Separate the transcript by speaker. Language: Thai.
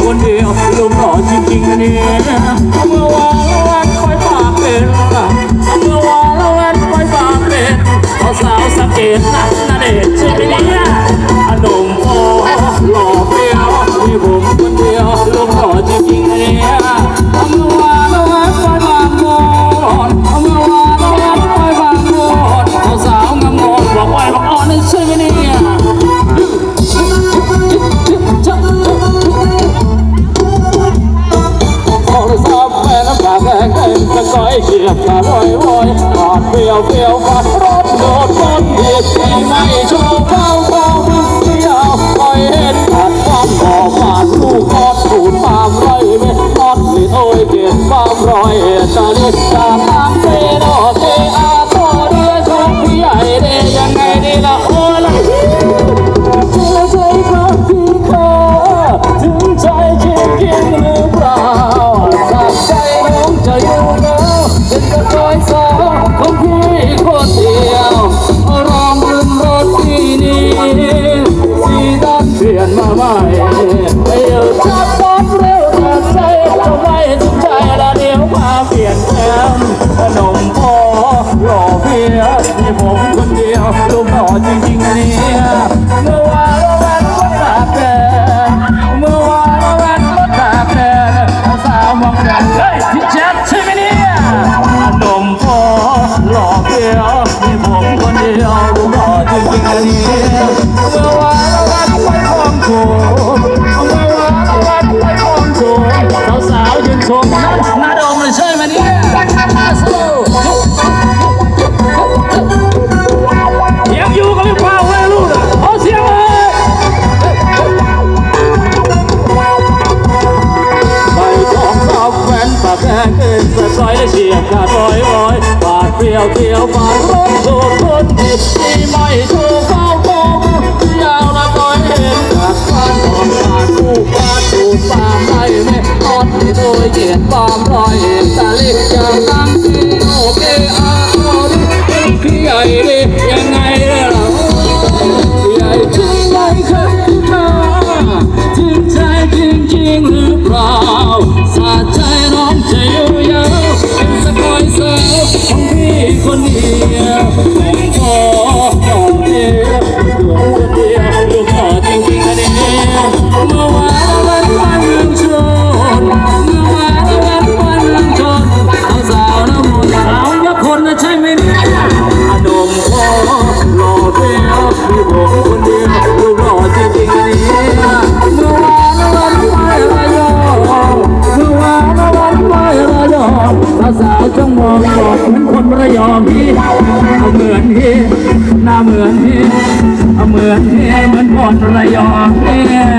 Speaker 1: คนเดียวลุงหล่อจริงๆนะเนี่ยเมื่อวานละวันคอยปากเป็นเมื่อวานละวันคอยปากเป็นสาวสะเก็ดนักนาเอง ก้อยเกียบขาลอยลอยปอดเปรียวเปรียวฟันรถโดดบนเหตุที่ไม่ชอบเข้าเข้ามันเดียวคอยเห็นผัดความหอมานลูกกอดสูดความไรเม่นอดลิโอ้ยเกียบความรอยตาลิดตา ไม่เออจับรถเร็วแต่ใจจะไม่สนใจละเดียวมาเปลี่ยนแปลงขนมพอหล่อเพียมีผมคนเดียวลูกหล่อจริงๆนะเนี่ยเมื่อวานเราแวนรถตากแดดเมื่อวานเราแวนรถตากแดดสาวมองแดดเฮ้ยพี่แจ๊คใช่ไหมเนี่ยหนุ่มพอหล่อเพียวมีผมคนเดียวรูหล่อจริงๆนะเนี่ยเมื่อวาน คลองโขงเมื่อวานเราแวนไปคลองโขงสาวๆยืน ล่ไม่ทอดที่โดยเกียรติปามรอยเห็นตาลิบอย่างตั้งที่โอเคอาโอดิพี่ใหญ่ดิยังไงล่ะพี่ใหญ่ถึงไงครับมาถึงใจจริงหรือเปล่าสาใจน้องจะอยู่ยาวเป็นสกอยสาวของพี่คนเดียวผมขอหอ ผมคนเดียวลูกหล่อจริงๆนะเนี่ยเมื่อวานวันไประยองเมื่อวานวันไประยองสาวๆจ้องมองบอกเหมือนคนระยองพี่เหมือนพี่หน้าเหมือนพี่เอาเหมือนพี่เหมือนคนระยองพี่